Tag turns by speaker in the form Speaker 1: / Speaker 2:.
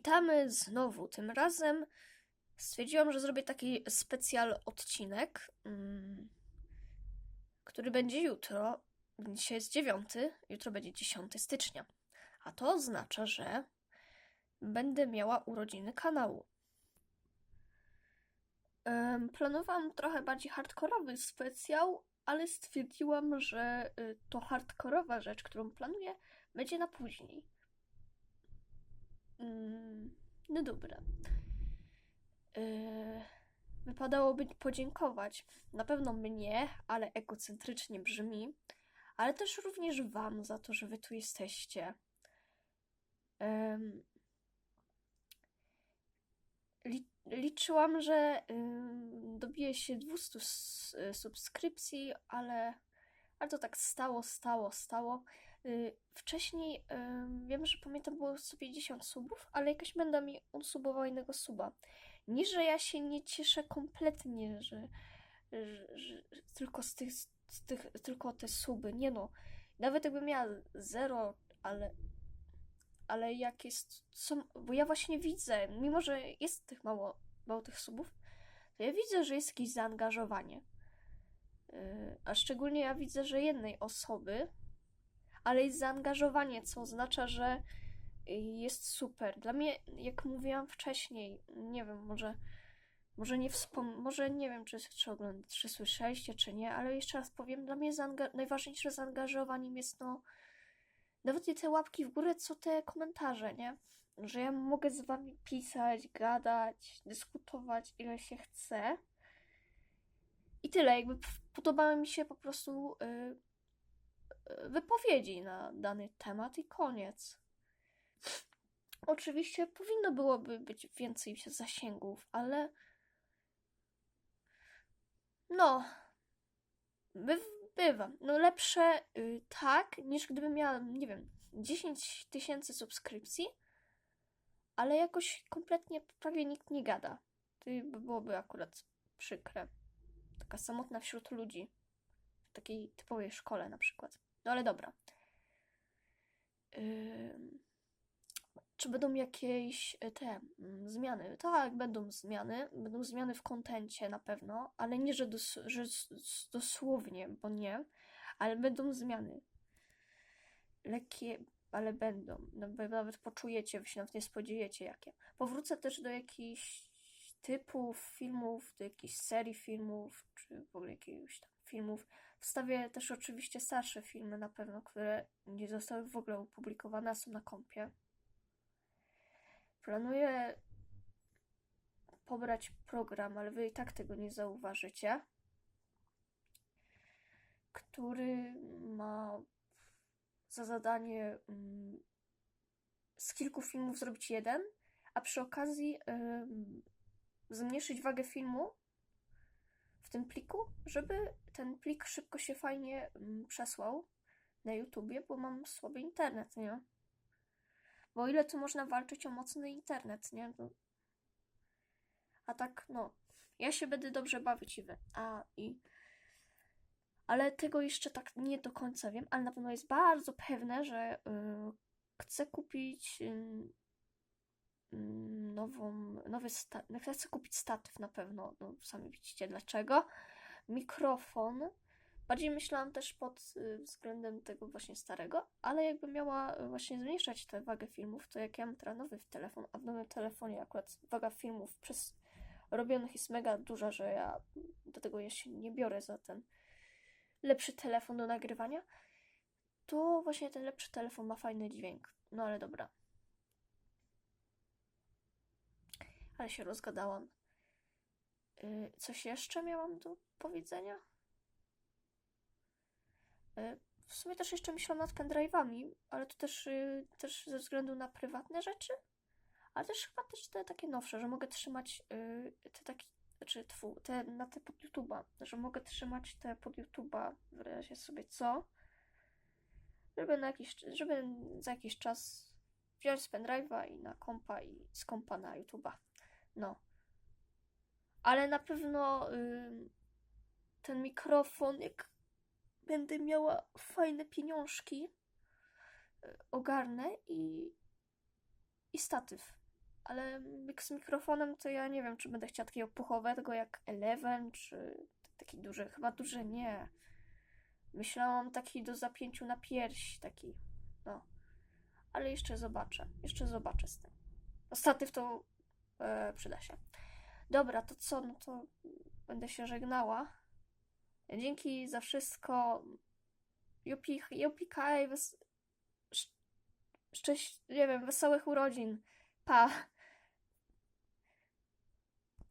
Speaker 1: Witamy znowu. Tym razem stwierdziłam, że zrobię taki specjal odcinek, mm, który będzie jutro. Dzisiaj jest 9, jutro będzie 10 stycznia. A to oznacza, że będę miała urodziny kanału. Planowałam trochę bardziej hardkorowy specjał, ale stwierdziłam, że y, to hardkorowa rzecz, którą planuję, będzie na później. Mm, no dobra. Yy, wypadałoby podziękować. Na pewno mnie, ale egocentrycznie brzmi, ale też również Wam za to, że Wy tu jesteście. Liczyłam, że dobiję się 200 s- y, subskrypcji, ale, ale to tak stało, stało, stało. Y, Wcześniej ym, wiem, że pamiętam było sobie 10 subów, ale jakaś będę mi unsubował innego suba. Nie, że ja się nie cieszę kompletnie, że, że, że tylko z tych, z tych, tylko te suby. Nie no, nawet jakbym miała zero, ale, ale jak jest, są, bo ja właśnie widzę, mimo że jest tych mało, mało tych subów, to ja widzę, że jest jakieś zaangażowanie. Yy, a szczególnie ja widzę, że jednej osoby, ale jest zaangażowanie, co oznacza, że jest super. Dla mnie, jak mówiłam wcześniej, nie wiem, może, może nie wspom- może nie wiem, czy, czy, ogląd- czy słyszeliście, czy nie, ale jeszcze raz powiem, dla mnie zaanga- najważniejsze zaangażowaniem jest no nawet nie te łapki w górę, co te komentarze, nie? Że ja mogę z wami pisać, gadać, dyskutować ile się chce. I tyle, jakby podobały mi się po prostu y, y, wypowiedzi na dany temat i koniec. Oczywiście powinno byłoby być więcej zasięgów, ale no, by, bywa. No lepsze y, tak, niż gdybym miała, nie wiem, 10 tysięcy subskrypcji, ale jakoś kompletnie prawie nikt nie gada. To by byłoby akurat przykre. Taka samotna wśród ludzi. W takiej typowej szkole na przykład. No ale dobra. Ym, czy będą jakieś e, te mm, zmiany? Tak, będą zmiany. Będą zmiany w kontencie na pewno, ale nie, że, dos że dosłownie, bo nie, ale będą zmiany. Lekkie, ale będą. No, nawet poczujecie, wy się nawet nie spodziejecie jakie. Powrócę też do jakichś typów filmów, do jakichś serii filmów, czy w ogóle jakiegoś tam filmów. Wstawię też oczywiście starsze filmy na pewno, które nie zostały w ogóle opublikowane, a są na kompie. Planuję pobrać program, ale wy i tak tego nie zauważycie, który ma za zadanie mm, z kilku filmów zrobić jeden, a przy okazji zmniejszyć wagę filmu w tym pliku, żeby ten plik szybko się fajnie mm, przesłał na YouTubie, bo mam słaby internet, nie? Bo ile tu można walczyć o mocny internet, nie? No. A tak, no, ja się będę dobrze bawić i wy. A i. Ale tego jeszcze tak nie do końca wiem, ale na pewno jest bardzo pewne, że y, chcę kupić y, y, nową, nowy sta- no, chcę kupić statyw na pewno, no sami widzicie dlaczego. Mikrofon. Bardziej myślałam też pod y, względem tego właśnie starego, ale jakby miała właśnie zmniejszać tę wagę filmów, to jak ja mam teraz nowy telefon, a w nowym telefonie akurat waga filmów przez robionych jest mega duża, że ja do tego się nie biorę za ten lepszy telefon do nagrywania, to właśnie ten lepszy telefon ma fajny dźwięk. No ale dobra. Ale się rozgadałam. Y, Coś jeszcze miałam do powiedzenia? Y, W sumie też jeszcze myślałam nad pendrive'ami, ale to też, y, też ze względu na prywatne rzeczy, ale też chyba też te takie nowsze, że mogę trzymać y, te takie, znaczy tfu, te na te pod YouTube'a, że mogę trzymać te pod YouTube'a w razie sobie co, żeby na jakiś, żeby za jakiś czas wziąć z pendrive'a i na kompa i z kompa na YouTube'a. No. Ale na pewno ym, ten mikrofon, jak będę miała fajne pieniążki, y, ogarnę i, i statyw. ale jak z mikrofonem to ja nie wiem, czy będę chciała takiego puchowego jak Eleven, czy taki duży, chyba duży nie. Myślałam taki do zapięciu na pierś, taki, no. Ale jeszcze zobaczę, jeszcze zobaczę z tym. Statyw to e, przyda się. Dobra, to co, no to będę się żegnała. Dzięki za wszystko. Jupi, jupi Kai, wes... nie wiem, wesołych urodzin. Pa!